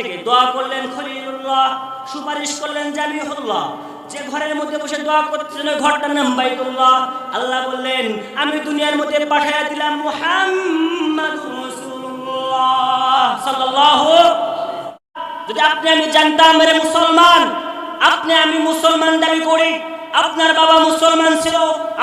থেকে দোয়া করলেন খলিলুল্লাহ, সুপারিশ করলেন জামিউল্লাহ যে ঘরের মধ্যে বসে দোয়া করতেছেন ওই ঘরটার নাম বাইতুল্লাহ। আল্লাহ বললেন, আমি দুনিয়ার মধ্যে পাঠাইয়া দিলাম মুহাম্মাদুর রাসূলুল্লাহ সাল্লাল্লাহু যদি আপনি, আমি জানতাম মেরে মুসলমান, আপনি, আমি মুসলমান দাবি করি। আপনার বাবা মুসলমান ছিল,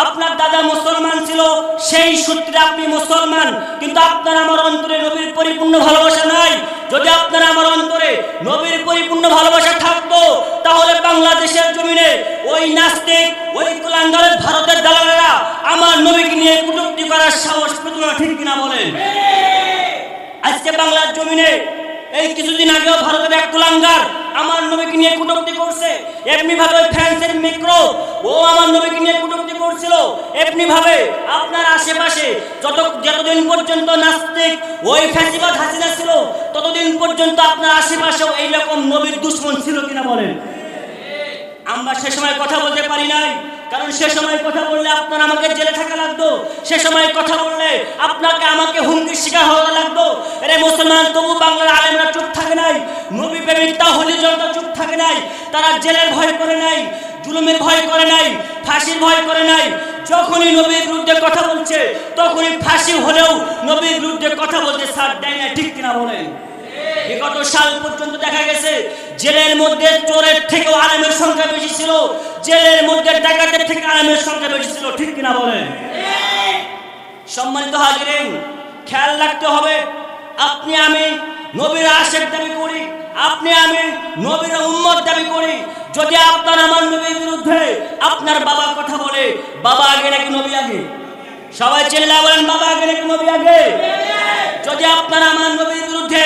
আপনার দাদা মুসলমান ছিল, সেই সূত্রে আপনি মুসলমান। কিন্তু আপনার আমার অন্তরে নবীর পরিপূর্ণ ভালোবাসা নাই। যদি আপনার আমার অন্তরে নবীর পরিপূর্ণ ভালোবাসা থাকতো, তাহলে বাংলাদেশের জমিনে ওই নাস্তিক, ওই কুলাঙ্গারের ভারতের দালালেরা আমার নবীকে নিয়ে কটূক্তি করার সাহস পেত না, ঠিক কিনা বলেন? আজকে বাংলার জমিনে এই কিছুদিন আগেও ভারতের এক কুলাঙ্গার আমার নবীকে নিয়ে কটূক্তি করছে। এমনি ভাবে ফ্রান্সের মিক্রো ও আমার নবীকে নিয়ে কটূক্তি করছিল। এমনি ভাবে আপনার আশেপাশে যত যতদিন পর্যন্ত নাস্তিক ওই ফ্যাসিবাদ হাসিনা ছিল, ততদিন পর্যন্ত আপনার আশেপাশেও এইরকম নবীর দুশ্মন ছিল কিনা বলেন? আমরা সে সময় কথা বলতে পারি নাই। কারণ সে সময় কথা বললে আপনার আমাকে জেলে থাকা লাগতো। সে সময় কথা বললে আপনাকে আমাকে হুমকির শিকার হওয়া লাগতো। এরে মুসলমান, তবু বাংলার আলেমরা চুপ থাকে নাই। নবী প্রেমিক তাহলে জনতা চুপ থাকে নাই। তারা জেলের ভয় করে নাই, জুলুমের ভয় করে নাই, ফাঁসির ভয় করে নাই। যখনই নবীর বিরুদ্ধে কথা বলছে, তখনই ফাঁসি হলেও নবীর বিরুদ্ধে কথা বলতে সার দেয় না, ঠিক কিনা বলেন? বিগত সাল পর্যন্ত দেখা গেছে, জেলের মধ্যে চোরের থেকেও আরামের সংখ্যা বেশি ছিল। জেলের মধ্যে ডাকাতের থেকে আরামের সংখ্যা বেশি ছিল, ঠিক কিনা বলেন? সম্মানিত হাজিরেন, খেয়াল রাখতে হবে, আপনি আমি নবীর আশেক দাবি করি, আপনি আমি নবীর উম্মত দাবি করি। যদি আপনার আমার নবীর বিরুদ্ধে আপনার বাবা কথা বলে, বাবা আগে নাকি নবী আগে? সবাই চিল্লা বলেন, বাবা, আগে নাকি নবী, আগে। যদি আপনার আমার নবীর বিরুদ্ধে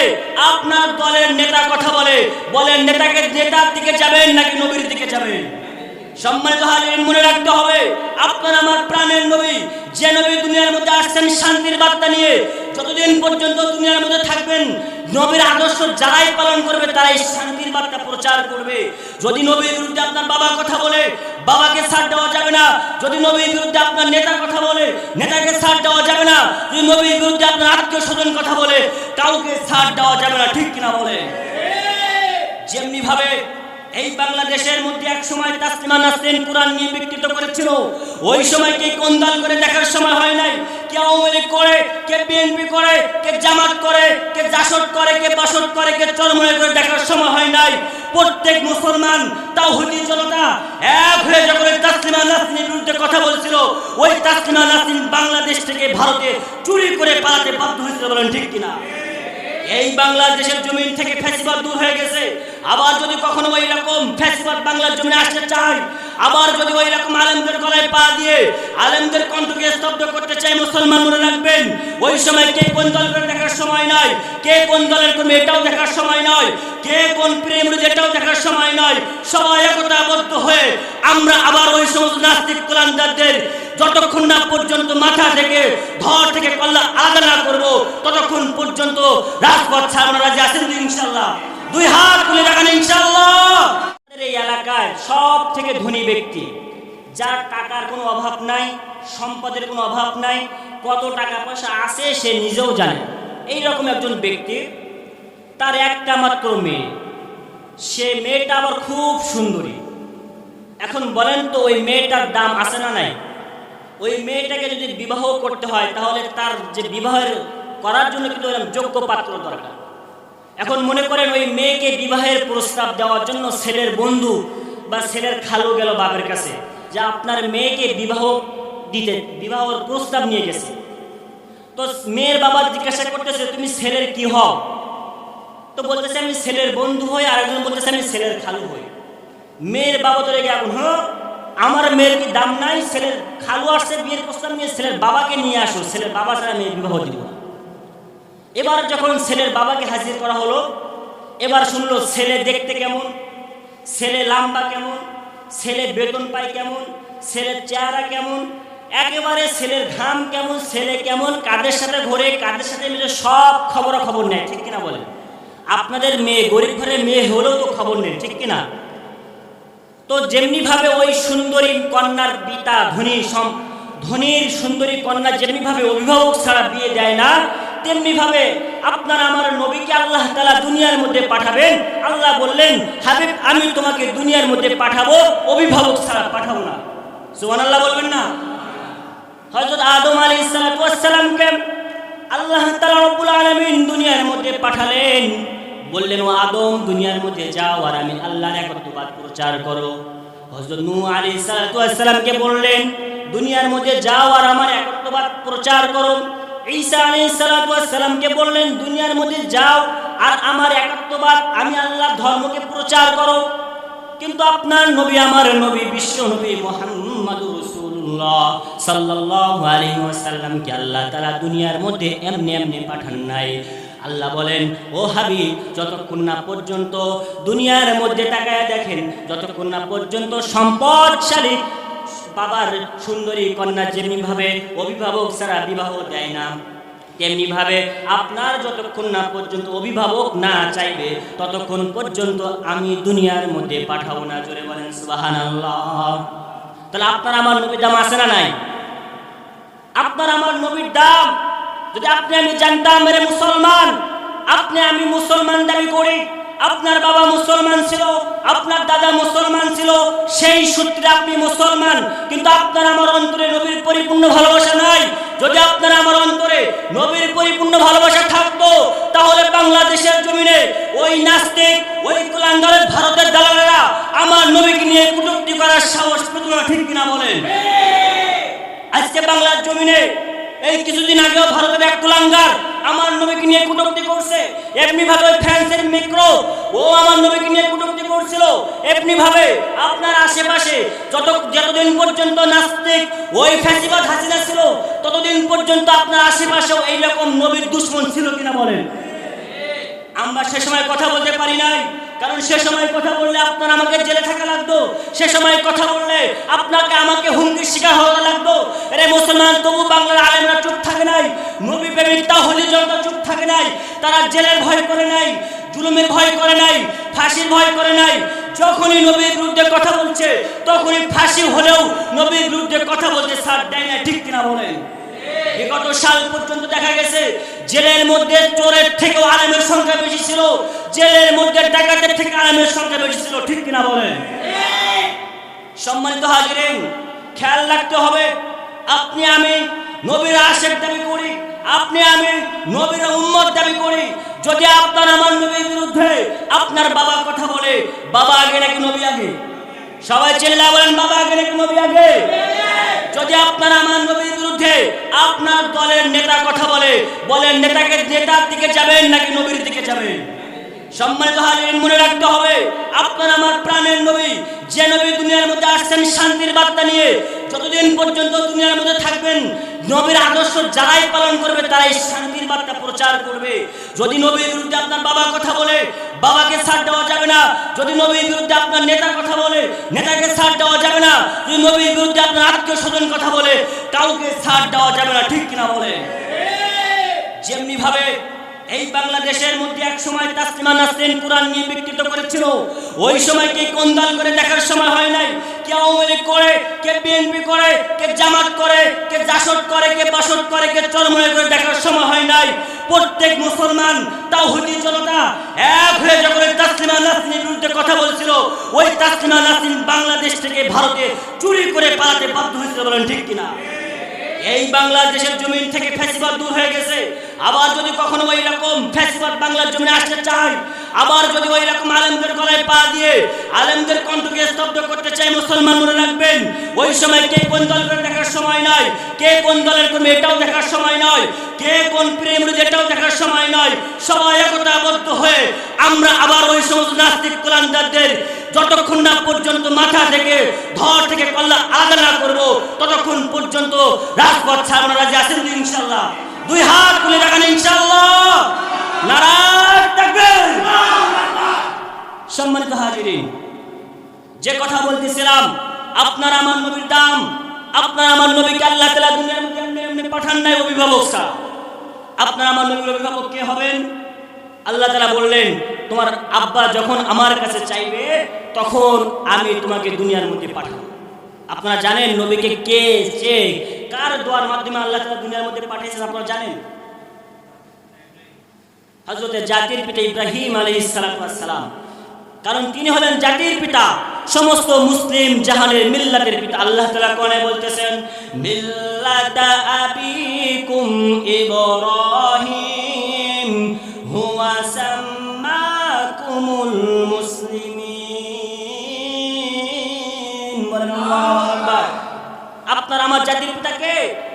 আপনার দলের নেতা কথা বলে, বলেন, নেতাকে নেতার দিকে যাবেন নাকি নবীর দিকে যাবেন? সম্মানিত হাজির মনে রাখতে হবে, আপনার আমার প্রাণের নবী, যে নবী দুনিয়ার মধ্যে আসছেন শান্তির বার্তা নিয়ে, যতদিন পর্যন্ত দুনিয়ার মধ্যে থাকবেন, নবীর আদর্শ যারাই পালন করবে, তারাই শান্তির বার্তা প্রচার করবে। যদি নবীর বিরুদ্ধে আপনার বাবা কথা বলে বাবাকে ছাড় দেওয়া যাবে না। যদি নবীর বিরুদ্ধে আপনার নেতা কথা বলে, নেতাকে ছাড় দেওয়া যাবে না। যদি নবীর বিরুদ্ধে আপনার আত্মীয় স্বজন কথা বলে, কাউকে ছাড় দেওয়া যাবে না। ঠিক কিনা বলে? যেমনি ভাবে এই বাংলাদেশের মধ্যে এক সময় তাসলিমা নাসরিন কোরআন নিয়ে বিকৃত করেছিল। ওই সময় কে কোন দল করে দেখার সময় হয় নাই? কে আওয়ামী লীগ করে, কে বিএনপি করে, কে জামাত করে, কে জাসদ করে, কে বাসদ করে, কে চরমনে করে দেখার সময় হয় নাই। প্রত্যেক মুসলমান তাওহীদি জনতা এক হয়ে যখন ওই তাসলিমা নাসরিনের কথা বলছিল, ওই তাসলিমা নাসরিন বাংলাদেশ থেকে ভারতে চুরি করে পালাতে বাধ্য হয়েছিল বলেন ঠিক কিনা? এই বাংলাদেশের জমিন থেকে ফ্যাসিবাদ দূর হয়ে গেছে। আবার যদি কখনো ওই রকম ফ্যাসিবাদ বাংলার জমিনে আসতে চায়, আবার যদি ওই রকম আলেমদের গলায় পা দিয়ে আলেমদের কণ্ঠকে স্তব্ধ করতে চাই মুসলমান মনে রাখবেন, ওই সময় কে কোন দল করে দেখার সময় নয়, কে কোন দলের কর্মী এটাও দেখার সময় নয়, কে কোন প্রেম এটাও দেখার সময় নয়, সবাই একতাবদ্ধ হয়ে আমরা আবার ওই সমস্ত নাস্তিক কুলান্দারদের যতক্ষণ না পর্যন্ত মাথা থেকে ধর থেকে কল্লা আলাদা না করব, ততক্ষণ পর্যন্ত রাজপথ ছাড়ানো রাজি আছেন তো ইনশাল্লাহ? দুই হাত তুলে রাখেন ইনশাল্লাহ এই এলাকায় সব থেকে ধনী ব্যক্তি, যার টাকার কোনো অভাব নাই, সম্পদের কোনো অভাব নাই, কত টাকা পয়সা আছে সে নিজেও জানে। এই রকম একজন ব্যক্তি, তার একটা মাত্র মেয়ে। সে মেয়েটা আবার খুব সুন্দরী। এখন বলেন তো, ওই মেয়েটার দাম আছে না নাই? ওই মেয়েটাকে যদি বিবাহ করতে হয়, তাহলে তার যে বিবাহের করার জন্য কিন্তু যোগ্য পাত্র দরকার। এখন মনে করেন ওই মেয়েকে বিবাহের প্রস্তাব দেওয়ার জন্য ছেলের বন্ধু বা ছেলের খালু গেল বাপের কাছে, যে আপনার মেয়েকে বিবাহ দিতে, বিবাহর প্রস্তাব নিয়ে গেছে। তো মেয়ের বাবা জিজ্ঞাসা করতেছে, তুমি ছেলের কি হও? তো বলতেছে, আমি ছেলের বন্ধু হই আর একজন বলতেছে, আমি ছেলের খালু হই। মেয়ের বাবা ধরে গিয়ে এখন হ্যাঁ আমার মেয়ের কি দাম নাই? ছেলের খালু আসছে, বিয়ের প্রস্তাব নিয়ে ছেলের বাবাকে নিয়ে আসো, ছেলের বাবা ছাড়া মেয়ের বিবাহ দিব। এবার যখন ছেলের বাবাকে হাজির করা হলো, এবার শুনলো ছেলে দেখতে কেমন, ছেলে লাম্বা কেমন, ছেলে বেতন পায় কেমন, ছেলের চেহারা কেমন, একেবারে ছেলের ঘাম কেমন, ছেলে কেমন, কাদের সাথে ঘোরে, কাদের সাথে মিলে সব খবর খবর নেয়, ঠিক কিনা বলেন? আপনাদের মেয়ে গরিব ঘরের মেয়ে হলেও তো খবর নেই ঠিক কিনা? তো যেমনি ভাবে ওই সুন্দরী কন্যার পিতা, ধনী ধনীর সুন্দরী কন্যা যেমনি ভাবে অভিভাবক ছাড়া বিয়ে দেয় না তেমনি ভাবে আপনার আমার নবীকে আল্লাহ তালা দুনিয়ার মধ্যে পাঠাবেন। আল্লাহ বললেন, হাবিব, আমি তোমাকে দুনিয়ার মধ্যে পাঠাবো, অভিভাবক ছাড়া পাঠাবো না। সুবহানাল্লাহ বলবেন না? হযরত আদম আলাইহিস সালামকে আল্লাহ তাআলা রব্বুল আলামিন দুনিয়ার মধ্যে পাঠালেন। বললেন, ও আদম, দুনিয়ার মধ্যে যাও আর আমি আল্লাহর একত্ববাদ প্রচার করো। হযরত নূহ আলাইহিস সালামকে বললেন, দুনিয়ার মধ্যে যাও আর আমার একত্ববাদ প্রচার করো। ঈসা আলাইহিস সালামকে বললেন, দুনিয়ার মধ্যে যাও আর আমার একত্ববাদ আমি আল্লাহর ধর্মকে প্রচার করো। কিন্তু আপনার নবী আমার নবী, বিশ্ব নবী মোহাম্মদুর রাসূলুল্লাহ সাল্লাল্লাহু আলাইহি ওয়াসাল্লামকে আল্লাহ তাআলা দুনিয়ার মধ্যে এমনি এমনি পাঠান নাই। আল্লাহ বলেন, ও হাবি যতক্ষণ না পর্যন্ত দুনিয়ার মধ্যে তাকায় দেখেন, যতক্ষণ না পর্যন্ত সম্পদশালী বাবার সুন্দরী কন্যা যেমনি ভাবে অভিভাবক ছাড়া বিবাহ দেয় না তেমনি ভাবে আপনার যতক্ষণ না পর্যন্ত অভিভাবক না চাইবে, ততক্ষণ পর্যন্ত আমি দুনিয়ার মধ্যে পাঠাবো না। জোরে বলেন সুবাহান তাহলে আপনার আমার নবীর দাম আছে না নাই? আপনার আমার নবীর দাম, যদি আপনি আমি জানতাম মেরে মুসলমান, আপনি আমি মুসলমান দাবি করি আপনার বাবা মুসলমান ছিল আপনার দাদা মুসলমান ছিল সেই সূত্রে আপনি মুসলমান। কিন্তু আপনার আমার অন্তরে নবীর পরিপূর্ণ ভালোবাসা নাই। যদি আপনার আমার অন্তরে নবীর পরিপূর্ণ ভালোবাসা থাকতো তাহলে বাংলাদেশের জমিনে ওই নাস্তিক ওই কুলাঙ্গারের ভারতের দালালেরা আমার নবীকে নিয়ে কটূক্তি করার সাহস পেত না ঠিক কিনা বলেন? আজকে বাংলার জমিনে এই কিছুদিন আগেও ভারতের এক কুলাঙ্গার আমার নবীকে নিয়ে কটূক্তি করছে। এমনি ভাবে ফ্রান্সের মিক্রো ও আমার নবীকে নিয়ে কটূক্তি করছিল। এমনি ভাবে আপনার আশেপাশে যত, যতদিন পর্যন্ত নাস্তিক ওই ফ্যাসিবাদ হাসিনা ছিল, ততদিন পর্যন্ত আপনার আশেপাশেও এইরকম নবীর দুশ্মন ছিল কিনা বলেন? আমরা সে সময় কথা বলতে পারি নাই। কারণ সে সময় কথা বললে আপনার আমাকে জেলে থাকা লাগতো। সে সময় কথা বললে আপনাকে আমাকে হুমকির শিকার হওয়া লাগতো। রে মুসলমান, তবু বাংলার আলেমরা চুপ থাকে নাই। নবী প্রেমিক তাহলে জনতা চুপ থাকে নাই। তারা জেলের ভয় করে নাই, জুলুমের ভয় করে নাই, ফাঁসির ভয় করে নাই। যখনই নবীর বিরুদ্ধে কথা বলছে, তখনই ফাঁসি হলেও নবীর বিরুদ্ধে কথা বলতে সার দেয় না ঠিক কিনা বলেন? বিগত সাল পর্যন্ত দেখা গেছে, জেলের মধ্যে চোরের থেকেও আরামের সংখ্যা বেশি ছিল। জেলের মধ্যে ডাকাতের থেকে আরামের সংখ্যা বেশি ছিল, ঠিক কিনা বলেন? সম্মানিত হাজিরেন, খেয়াল রাখতে হবে, আপনি আমি নবীর আশের দাবি করি, আপনি আমি নবীর উম্মত দাবি করি। যদি আপনার আমার নবীর বিরুদ্ধে আপনার বাবা কথা বলে, বাবা আগে নাকি নবী আগে? সবাই চিল্লা বলেন, বাবা আগে নাকি নবী আগে? যদি আপনার আমার নবীর বিরুদ্ধে আপনার দলের নেতা কথা বলে, বলেন, নেতাকে নেতার দিকে যাবেন নাকি নবীর দিকে যাবেন? সম্মানিত হাজির মনে রাখতে হবে, আপনার আমার প্রাণের নবী যে নবী দুনিয়ার মধ্যে আসছেন শান্তির বার্তা নিয়ে, যতদিন পর্যন্ত দুনিয়ার মধ্যে থাকবেন নবীর আদর্শ যারাই পালন করবে, তারাই শান্তির বার্তা প্রচার করবে। যদি নবীর বিরুদ্ধে আপনার বাবা কথা বলে, বাবাকে ছাড় দেওয়া যাবে না। যদি নবীর বিরুদ্ধে আপনার নেতা কথা বলে, নেতাকে ছাড় দেওয়া যাবে না। যদি নবীর বিরুদ্ধে আপনার আত্মীয় স্বজন কথা বলে, কাউকে ছাড় দেওয়া যাবে না। ঠিক কিনা বলে যেমনি ভাবে এই বাংলাদেশের মধ্যে এক সময় তাসলিমা নাসরিন কোরআন নিয়ে বিকৃত করেছিল। ওই সময় কে কোন্দাল করে দেখার সময় হয় নাই? কে আওয়ামী লীগ করে, কে বিএনপি করে, কে জামাত করে, কে জাসদ করে, কে বাসদ করে, কে চরমনে করে দেখার সময় হয় নাই। প্রত্যেক মুসলমান, তাওহীদি জনতা এক হয়ে যখন তাসলিমা নাসরিনের বিরুদ্ধে কথা বলছিল, ওই তাসলিমা নাসরিন বাংলাদেশ থেকে ভারতে চুরি করে পালাতে বাধ্য হয়েছিল বলেন ঠিক কিনা? এই বাংলাদেশের জমিন থেকে ফ্যাসিবাদ দূর হয়ে গেছে। আবার যদি কখনো ওই রকম ফ্যাসিবাদ বাংলার জমিনে আসতে চায়, আবার যদি ওই রকম আলেমদের গলায় পা দিয়ে আলেমদের কণ্ঠকে স্তব্ধ করতে চায়, মুসলমান মনে রাখবেন, ওই সময় কে কোন দল করে দেখার সময় নয়, কে কোন দলের কর্মী এটাও দেখার সময় নয়, কে কোন প্রেম এটাও দেখার সময় নয়, সবাই একতাবদ্ধ হয়ে আমরা আবার ওই সমস্ত নাস্তিক কুলান্দারদের যতক্ষণ না পর্যন্ত মাথা থেকে, ধর থেকে কল্লা আলাদা না করব, ততক্ষণ পর্যন্ত রাজপথ ছাড়ানো রাজি আছেন তো ইনশাল্লাহ। দুই হাত খুলে দেখান ইনশাল্লাহ নারায়ণ থাকবেন। সম্মানিত হাজিরিন, যে কথা বলতেছিলাম, আপনার আমার নবীর দাম, আপনার আমার নবীকে আল্লাহ তালা দুনিয়ার পাঠান নাই, অভিভাবক স্যার। আপনার আমার নবীর অভিভাবক কে হবেন? আল্লাহ তালা বললেন, তোমার আব্বা যখন আমার কাছে চাইবে, তখন আমি তোমাকে দুনিয়ার মধ্যে পাঠাবো। আপনারা জানেন নবীকে কে কে কার দোয়ার মাধ্যমে আল্লাহ দুনিয়ার মধ্যে পাঠিয়েছেন আপনারা জানেন? জাতির পিতা ইব্রাহিম আলাইসালাম কারণ তিনি হলেন জাতির পিতা। সমস্ত মুসলিম জাহানের মিল্লাতের পিতা। আল্লাহ তালা কোনে বলতেছেন, মিল্লাতা আবিকুম ইব্রাহিম।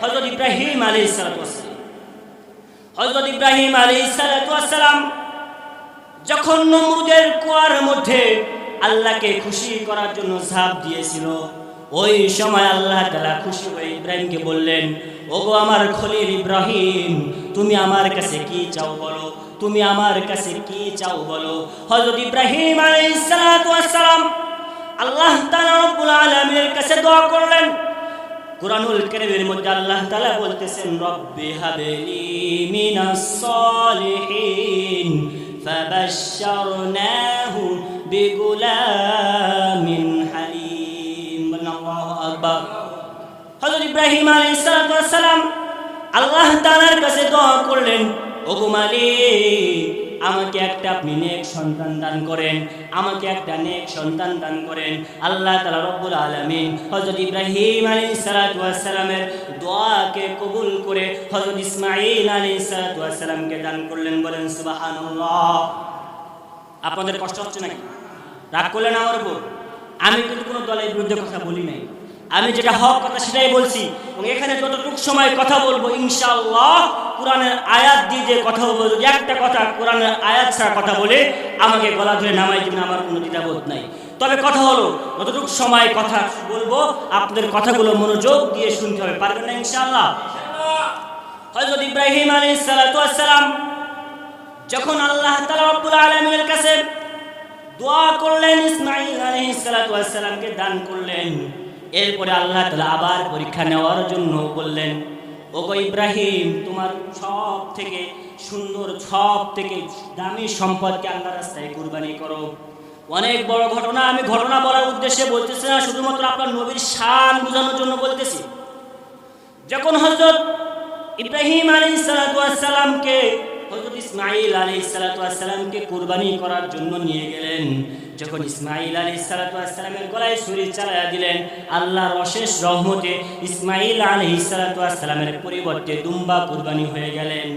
হযরত ইব্রাহিম আলাইহিস সালাতু ওয়াসসালাম হযরত ইব্রাহিম আলাইহিস সালাতু ওয়াসসালাম যখন নমরুদের কুয়ার মধ্যে আল্লাহকে খুশি করার জন্য ঝাঁপ দিয়েছিল, ওই সময় আল্লাহ তাআলা খুশি হয়ে ইব্রাহিমকে বললেন, ওগো আমার খলিল ইব্রাহিম, তুমি আমার কাছে কি চাও বলো? তুমি আমার কাছে কি চাও বলো? হযরত ইব্রাহিম আলাইহিস ওয়াসসালাম আল্লাহ তাআলা রব্বুল আলামিনের কাছে দোয়া করলেন কুরআনুল কারীমের মধ্যে আল্লাহ তাআলা বলতেছেন, রব্বি হাবলি মিনাস সলিহিন ফাবাশশারনাহু বিগুলামিন হালিম। আল্লাহু আকবার। হযরত ইব্রাহিম আলাইহিস সালাম আল্লাহ তাআলার কাছে দোয়া করলেন, ওগো মালিক আমাকে একটা আপনি নেক সন্তান দান করেন, আমাকে একটা নেক সন্তান দান করেন। আল্লাহ তাআলা রব্বুল আলামিন হযরত ইব্রাহিম আলাইহিস সালাতু ওয়াস সালামের দোয়াকে কবুল করে হযরত ইসমাঈল আলাইহিস সালাতু ওয়াস সালামকে দান করলেন, বলেন, সুবহানাল্লাহ। আপনাদের কষ্ট হচ্ছে নাকি? রাগ করলেন আমার উপর? আমি কিন্তু কোনো দলের বিরুদ্ধে কথা বলি নাই। আমি যেটা হক কথা সেটাই বলছি। এবং এখানে যতটুকু সময় কথা বলব, ইনশাআল্লাহ কোরআনের আয়াত দিয়ে যে কথা বলব, যদি একটা কথা কোরআনের আয়াত ছাড়া কথা বলে, আমাকে গলা ধরে নামাই দিবেন, আমার কোনো দ্বিধাবোধ নাই। তবে কথা হলো, যতটুকু সময় কথা বলব, আপনাদের কথাগুলো মনোযোগ দিয়ে শুনতে হবে। পারবেন না, ইনশাআল্লাহ? হযরত ইব্রাহিম আলাইহিস সালাতু যখন আল্লাহ তাআলা রব্বুল আলামিনের কাছে দোয়া করলেন, ইসমাঈল আলাইহিস সালাতু দান করলেন। এরপরে আল্লাহ তাআলা আবার পরীক্ষা নেওয়ার জন্য বললেন, ওগো ইব্রাহিম, তোমার সব থেকে সুন্দর সব থেকে দামি সম্পদকে আল্লাহ রাস্তায় কুরবানি করো। অনেক বড় ঘটনা, আমি ঘটনা বলার উদ্দেশ্যে বলতেছি না, শুধুমাত্র আপনার নবীর শান বোঝানোর জন্য বলতেছি। যখন হজরত ইব্রাহিম আলী সালাতামকে হজরত ইসমাইল আলী সালাতামকে কুরবানি করার জন্য নিয়ে গেলেন যখন ইসমাইল আলী সালাতামের গলায় ছুরি চালাইয়া দিলেন, আল্লাহর অশেষ রহমতে ইসমাইল আলী সালাতামের পরিবর্তে দুম্বা কুরবানি হয়ে গেলেন।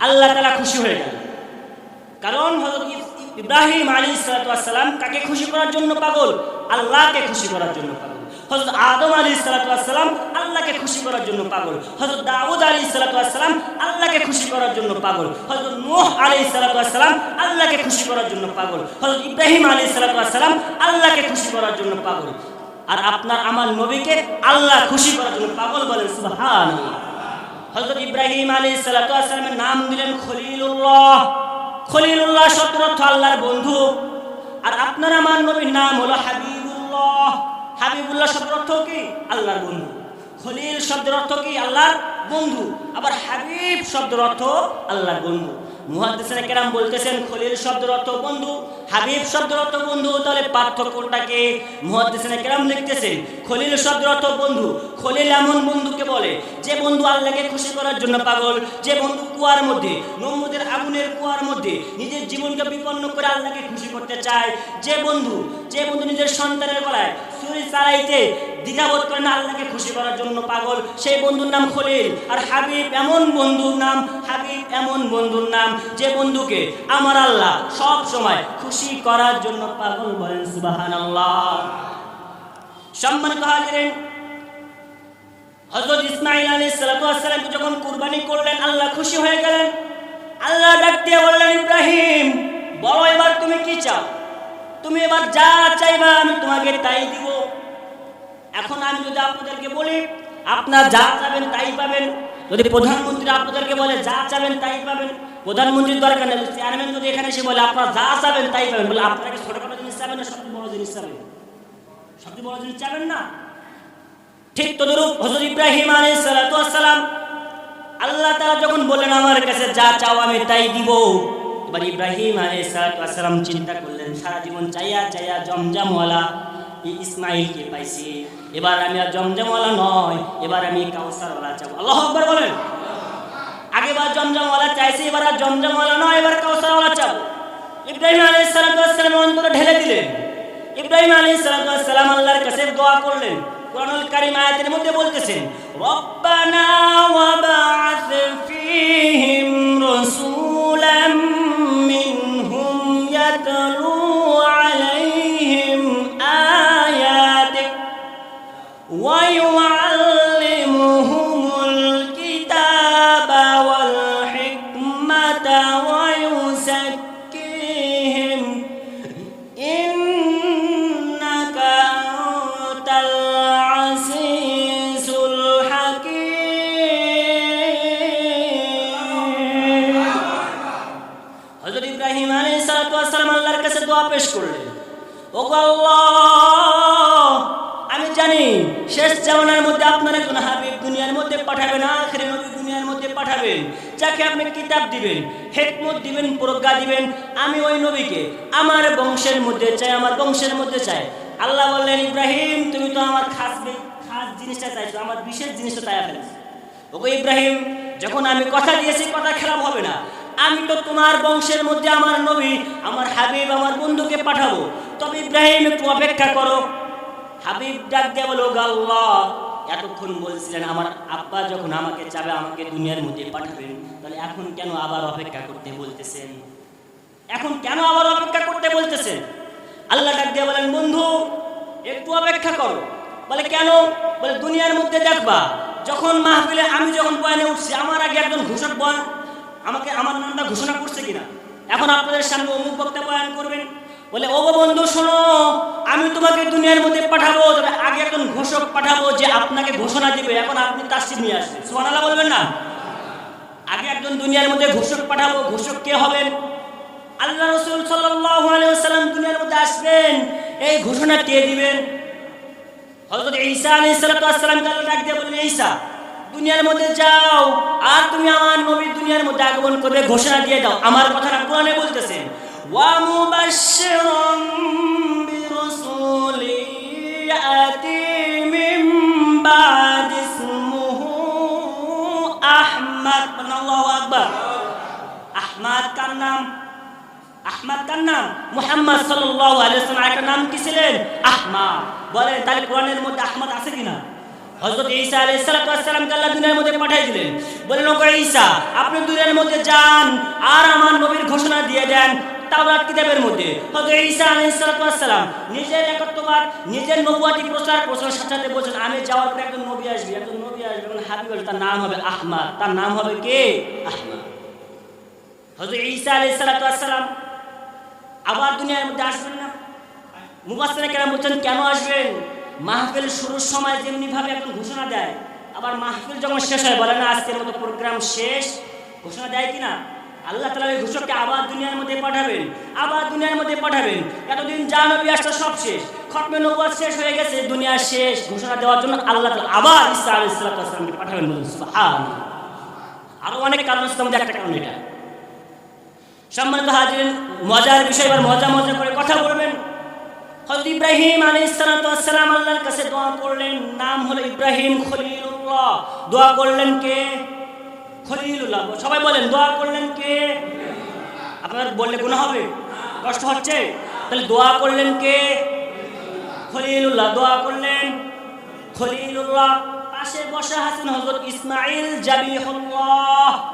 আল্লাহ তালা খুশি হয়ে গেলেন। কারণ হযরত ইব্রাহিম আলী সালাতাম কাকে খুশি করার জন্য পাগল? আল্লাহকে খুশি করার জন্য পাগল। হযরত আদম আলী সালাতাম আল্লাহকে খুশি করার জন্য পাগল। হযরত দাউদ আলী সালাতাম আল্লাহকে খুশি করার জন্য পাগল। হযরত নূহ আলী সালাতাম আল্লাহকে খুশি করার জন্য পাগল। হযরত ইব্রাহিম আলী সালাতাম আল্লাহকে খুশি করার জন্য পাগল। আর আপনার আমার নবীকে আল্লাহ খুশি করার জন্য পাগল বলেন, সুবহানাল্লাহ। হযরত ইব্রাহিম আলী সালাতামের নাম দিলেন খলিলুল্লাহ। খলিলুল্লাহ অর্থ আল্লাহর বন্ধু। আর আপনার আমার নবীর নাম হলো হাবিবুল্লাহ। হাবিবুল্লাহ শব্দের অর্থ কি? আল্লাহর বন্ধু। খলিল শব্দের অর্থ কি? আল্লাহর বন্ধু। আবার হাবিব শব্দের অর্থ আল্লাহর বন্ধু। মুহাদ্দিসিনে কেরাম বলতেছেন, খলিল শব্দের অর্থ বন্ধু, হাবিব শব্দের অর্থ বন্ধু। তাহলে পার্থক্যটাকে মুহাদ্দিসিনে কেরাম লিখতেছেন, খলিল শব্দের অর্থ বন্ধু। খলিল এমন বন্ধুকে বলে, যে বন্ধু আল্লাহকে খুশি করার জন্য পাগল, যে বন্ধু কুয়ার মধ্যে, নমরুদের আগুনের কুয়ার মধ্যে নিজের জীবনকে বিপন্ন করে আল্লাহকে খুশি করতে চায়। যে বন্ধু যে বন্ধু নিজের সন্তানের গলায় ছুরি চালাইতে দ্বিধাবোধ করে না আল্লাহকে খুশি করার জন্য পাগল, সেই বন্ধুর নাম খলিল। আর হাবিব এমন বন্ধুর নাম, হাবিব এমন বন্ধুর নাম যে বন্ধুকে আমার আল্লাহ সব সময় খুশি করার জন্য পাগল বলেন, সুবহানাল্লাহ। সম্মানিত হাজিরিন, হযরত ইসমাঈল আলাইহিস সালাতু ওয়াস সালাম যখন কুরবানি করলেন, আল্লাহ খুশি হয়ে গেলেন। আল্লাহ ডাক দিয়ে বললেন, ইব্রাহিম, বলো এবার তুমি কি চাও? তুমি এবার যা চাইবা আমি তোমাকে তাই দিব। এখন আমি যদি আপনাদেরকে বলি, আপনার যা চাবেন তাই পাবেন। যদি প্রধানমন্ত্রী আপনাদেরকে বলে যা চাবেন তাই পাবেন প্রধানমন্ত্রীর দরকার নেই। চেয়ারম্যান যদি এখানে এসে বলে, আপনারা যা চাবেন তাই পাবেন, বলে আপনাকে ছোটখাটো জিনিস চাবেন না, সবচেয়ে বড় জিনিস চাবেন? সবচেয়ে বড় জিনিস চাবেন না? ঠিক তদরূপ হজরত ইব্রাহিম আলাইহিস সালাতু ওয়াস সালাম আল্লাহ তাআলা যখন বললেন, আমার কাছে যা চাও আমি তাই দিব, এবার ইব্রাহিম আলাইহিস সালাতু ওয়াস সালাম চিন্তা করলেন, সারা জীবন চাইয়া চাইয়া জমজমওয়ালা ইসমাইলকে পাইছি। এবার আমি আর জমজমওয়ালা নয়, এবার আমি কাউসারওয়ালা চাবো। আল্লাহ আকবার বলেন। আগেবার জমজমওয়ালা চাইছে, এবার আর জমজমওয়ালা নয়, এবার কাউসারওয়ালা চাবো ইব্রাহিম আলাইহিস সালাম অন্তরে ঢেলে দিলেন। ইব্রাহিম আলাইহিস সালাম আল্লাহর কাছে দোয়া করলেন। কোরআনুল কারীম আয়াতের মধ্যে বলতেছেন, রব্বানা ওয়াবআথ ফীহিম রাসূলাম মিনহুম ইয়াতলু যাকে আপনি কিতাব দিবেন, হেকমত দিবেন, প্রজ্ঞা দিবেন। আমি ওই নবীকে, আমার বংশের মধ্যে চাই, আমার বংশের মধ্যে চাই। আল্লাহ বললেন, ইব্রাহিম, তুমি তো আমার খাস খাস জিনিসটা চাইছো, আমার বিশেষ জিনিসটা চাই ফেলেছো। ওগো ইব্রাহিম, যখন আমি কথা দিয়েছি, কথা খেলাপ হবে না। আমি তো তোমার বংশের মধ্যে আমার নবী, আমার হাবিব, আমার বন্ধুকে পাঠাবো। তবে ইব্রাহিম, একটু অপেক্ষা করো। হাবিব ডাক দিয়ে বলো আল্লাহ এতক্ষণ বলছিলেন, আমার আব্বা যখন আমাকে চাবে, আমাকে দুনিয়ার মধ্যে পাঠাবেন, তাহলে এখন কেন আবার অপেক্ষা করতে বলতেছেন? এখন কেন আবার অপেক্ষা করতে বলতেছেন? আল্লাহ ডাক দিয়ে বলেন, বন্ধু, একটু অপেক্ষা করো। বলে, কেন? বলে, দুনিয়ার মধ্যে দেখবা, যখন মাহফিলে আমি যখন বয়ানে উঠছি, আমার আগে একজন ঘোষক বয়ান, আমাকে আমার নামটা ঘোষণা করছে কিনা? এখন আপনাদের সামনে অমুক বক্তা বয়ান করবেন। বলে ও বন্ধু, শোনো, আমি তোমাকে দুনিয়ার মধ্যে পাঠাবো, তবে আগে একজন ঘোষক পাঠাবো যে আপনাকে ঘোষণা দিবে। এখন আপনি তাসির নিয়ে আসবেন। সোহানালা বলবেন না? আগে একজন দুনিয়ার মধ্যে ঘোষক পাঠাবো, ঘোষক কে হবেন? আল্লাহ রসুল ওয়াসাল্লাম দুনিয়ার মধ্যে আসবেন। এই ঘোষণা কে দিবেন? হযরত ঈসা আলাইহিস সালাতু ওয়াসসালাম কে আল্লাহ ডাক দিয়ে বললেন, ঈসা, দুনিয়ার মধ্যে যাও, আর তুমি আমার নবী দুনিয়ার মধ্যে আগমন করবে, ঘোষণা দিয়ে দাও। আমার কথাটা কোরআনে বলতেছেন বিরাসূলি ইয়াতি মিন বাদ ইসমুহু আহমদ আল্লাহু আকবার আহমদ কার নাম আহমদ কার নাম মুহাম্মদ সাল্লাল্লাহু আলাইহি ওয়াসাল্লাম একটা নাম কি ছিলেন আহমদ বলেন, তাহলে কোরআনের মধ্যে আহমদ আছে কিনা? হযরত ঈসা আলাইহিস সালাতু ওয়াসসালাম আল্লাহ দুনিয়ার মধ্যে পাঠিয়ে দিলেন? বলেন, ওগো ঈসা, আপনি দুনিয়ার মধ্যে যান আর আমার নবীর ঘোষণা দিয়ে দেন। তাওরাত কিতাবের মধ্যে। হযরত ঈসা ওয়াসসালাম নিজের একত্ববাদ, নিজের নবুয়াতি প্রচার প্রচারের সাথে বলছেন, আমি যাওয়ার পরে একজন নবী আসবে, একজন নবী আসবে একজন হাবিব তার নাম হবে আহমদ। তার নাম হবে কে? আহমদ। হযরত ঈসা ওয়াসসালাম আবার দুনিয়ার মধ্যে আসবেন না? মুবাসিরা কেন বলছেন, কেন আসবেন? মাহফিল শুরুর সময় যেমনি ভাবে এখন ঘোষণা দেয়, আবার মাহফিল যখন শেষ হয়, বলে না আজকের মতো প্রোগ্রাম শেষ? ঘোষণা দেয় কিনা আল্লাহ তালা ওই ঘোষককে আবার দুনিয়ার মধ্যে পাঠাবেন, আবার দুনিয়ার মধ্যে পাঠাবেন। এতদিন যা নবী আসছে সব শেষ। খতমে নবুয়াত শেষ হয়ে গেছে, দুনিয়া শেষ। ঘোষণা দেওয়ার জন্য আল্লাহ তাআলা আবার ইসা আলাইহিস সালাতু পাঠাবেন আরও অনেক কারণ মধ্যে একটা কারণ এটা। সম্মানিত হাজির মজার বিষয় এবার মজা মজা করে কথা বলবেন। হযরত ইব্রাহিম ওয়াসসালাম আল্লাহর কাছে দোয়া করলেন, নাম হলো ইব্রাহিম খলিলুল্লাহ। দোয়া করলেন কে? খলিলুল্লাহ। সবাই বলেন, দোয়া করলেন কে? আপনার বললে গুনাহ হবে? কষ্ট হচ্ছে? তাহলে দোয়া করলেন কে? খলিলুল্লাহ, দোয়া করলেন। খলিলুল্লাহ, পাশে বসা আছেন হযরত ইসমাইল জাবিহুল্লাহ।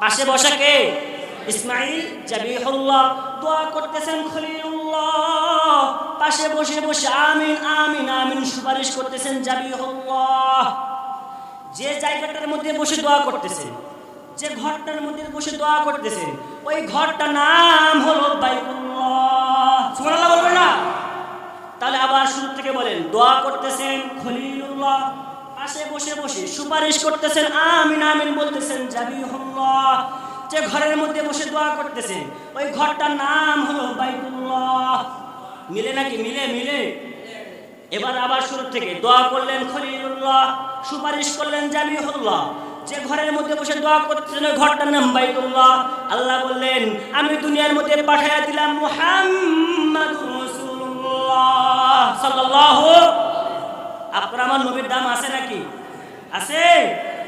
পাশে বসা কে? ইসমাইল জাবিহুল্লাহ। দোয়া করতেছেন খলিলুল্লাহ। পাশে বসে বসে আমিন আমিন আমিন সুপারিশ করতেছেন জাবিহুল্লাহ। যে জায়গাটার মধ্যে বসে দোয়া করতেছেন, যে ঘরটার মধ্যে বসে দোয়া করতেছেন, ওই ঘরটার নাম হলো সুবহানাল্লাহ বলবেন না? তাহলে আবার শুরু থেকে বলেন, দোয়া করতেছেন খলিলুল্লাহ, পাশে বসে বসে সুপারিশ করতেছেন, আমিন আমিন বলতেছেন, জাবিহুল্লাহ। যে ঘরের মধ্যে বসে দোয়া করতেছেন, ওই ঘরটার নাম হলো বাইতুল্লাহ। মিলে নাকি? মিলে মিলে। এবার আবার শুরু থেকে দোয়া করলেন সুপারিশ করলেন জাবিহুল্লাহ যে ঘরের মধ্যে বসে দোয়া করতেছেন, ওই ঘরটার নাম বাইতুল্লাহ। আল্লাহ বললেন, আমি দুনিয়ার মধ্যে পাঠাইয়া দিলাম মুহাম্মাদুর রাসূলুল্লাহ। আপনার আমার নবীর দাম আছে নাকি? আছে?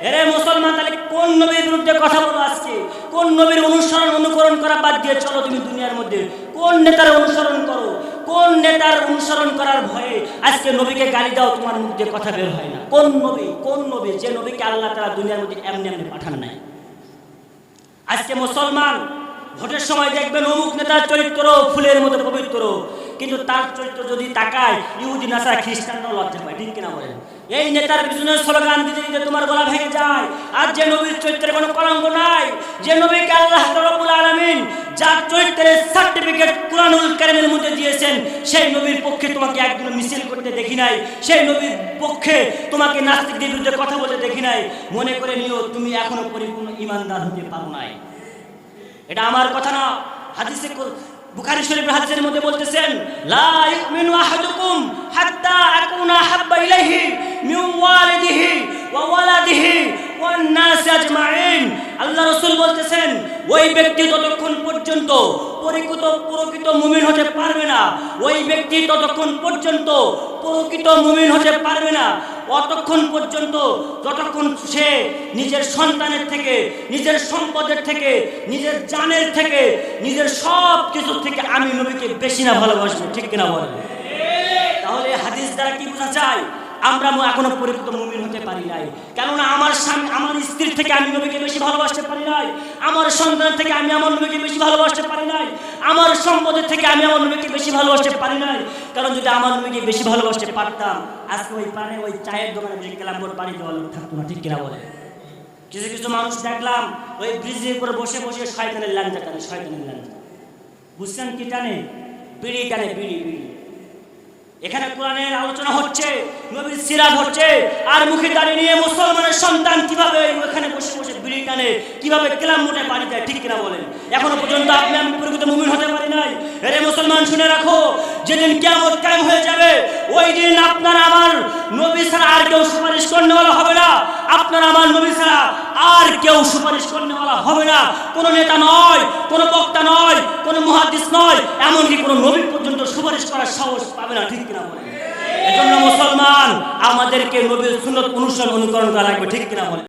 এরে মুসলমান, তাহলে কোন নবীর বিরুদ্ধে কথা বলো আজকে? কোন নবীর অনুসরণ, অনুকরণ করা বাদ দিয়ে চলো তুমি দুনিয়ার মধ্যে। কোন নেতার অনুসরণ করো? কোন নেতার অনুসরণ করার ভয়ে আজকে নবীকে গালি দাও, তোমার মুখ দিয়ে কথা বের হয় না। কোন নবী কোন নবী যে নবীকে আল্লাহ তারা দুনিয়ার মধ্যে এমনি এমনি পাঠান নাই? আজকে মুসলমান, ভোটের সময় দেখবেন অমুক নেতার চরিত্র ফুলের মতো পবিত্র। কিন্তু তার চরিত্র যদি তাকায়, ইহুদি নাসা খ্রিস্টানরাও লজ্জা পায়, ঠিক কিনা বলেন? এই নেতার পিছনে স্লোগান দিতে দিতে তোমার গলা ভেঙে যায়। আর যে নবীর চরিত্রে কোনো কলঙ্ক নাই, যে নবীকে আল্লাহ রব্বুল আলামিন যার চরিত্রের সার্টিফিকেট কুরআনুল কারীমের মধ্যে দিয়েছেন, সেই নবীর পক্ষে তোমাকে একদিন মিছিল করতে দেখি নাই, সেই নবীর পক্ষে তোমাকে নাস্তিকদের বিরুদ্ধে কথা বলতে দেখি নাই। মনে করে নিও, তুমি এখনও পরিপূর্ণ ইমানদার হতে পারো নাই। এটা আমার কথা না, হাদিসে বুখারী শরীফের হাদিসের মধ্যে বলতেছেন, লা ইউমিনু আহাদুকুম হাত্তা আকুনা হাব্বা ইলাইহি মিন ওয়ালিদিহি ওয়া ওয়ালাদিহি ওয়ান নাস আজমাইন। আল্লাহ রাসূল বলতেছেন, ওই ব্যক্তি ততক্ষণ পর্যন্ত পরিকৃত, প্রকৃত মুমিন হতে পারবে না। ওই ব্যক্তি ততক্ষণ পর্যন্ত প্রকৃত মুমিন হতে পারবে না। অতক্ষণ পর্যন্ত যতক্ষণ সে নিজের সন্তানের থেকে, নিজের সম্পদের থেকে, নিজের জানের থেকে, নিজের সব কিছু থেকে আমি নবীকে বেশি না ভালোবাসবো, ঠিক কিনা বলেন? তাহলে হাদিস দ্বারা কি বোঝা যায়? আমরা এখনও পরিচিত মুমিন হতে পারি নাই। কেননা আমার স্বামী, আমার স্ত্রীর থেকে আমি নবীকে বেশি ভালোবাসতে পারি নাই। আমার সন্তান থেকে আমি আমার নবীকে বেশি ভালোবাসতে পারি নাই। আমার সম্পদের থেকে আমি আমার নবীকে বেশি ভালোবাসতে পারি নাই। কারণ যদি আমার নবীকে বেশি ভালোবাসতে পারতাম, আজকে ওই পারে ওই চায়ের দোকানে বসে গেলাম, ওর বাড়ি দেওয়া লোক থাকতো না, ঠিক কিনা বলে কিছু কিছু মানুষ দেখলাম, ওই ব্রিজের উপরে বসে বসে শয়তানের লাঞ্জা টানে শয়তানের লাঞ্জা বুঝছেন কি টানে বিড়ি টানে বিড়ি বিড়ি। এখানে কোরআনের আলোচনা হচ্ছে, নবীর সিরাত হচ্ছে, আর মুখে দাঁড়িয়ে নিয়ে মুসলমানের সন্তান কীভাবে ওখানে বসে বসে বিড়ি টানে, কীভাবে কেলাম মোটে পানি দেয়, ঠিক কিনা বলেন? এখনও পর্যন্ত আপনি আমি প্রকৃত মুমিন হতে পারি নাই। এরে মুসলমান, শুনে রাখো, যেদিন কেমন কায়েম হয়ে যাবে, ওই দিন আপনার আমার নবী ছাড়া আর কেউ সুপারিশ করনেওয়ালা হবে না। আপনার আমার নবী ছাড়া আর কেউ সুপারিশ করনেওয়ালা হবে না। কোনো নেতা নয়, কোনো বক্তা নয়, কোনো মুহাদ্দিস নয়, এমনকি কোনো নবী পর্যন্ত সুপারিশ করার সাহস পাবে না, ঠিক কিনা বলে এজন্য মুসলমান, আমাদেরকে নবীর সুন্নত অনুসরণ, অনুকরণ করা লাগবে, ঠিক কিনা বলেন?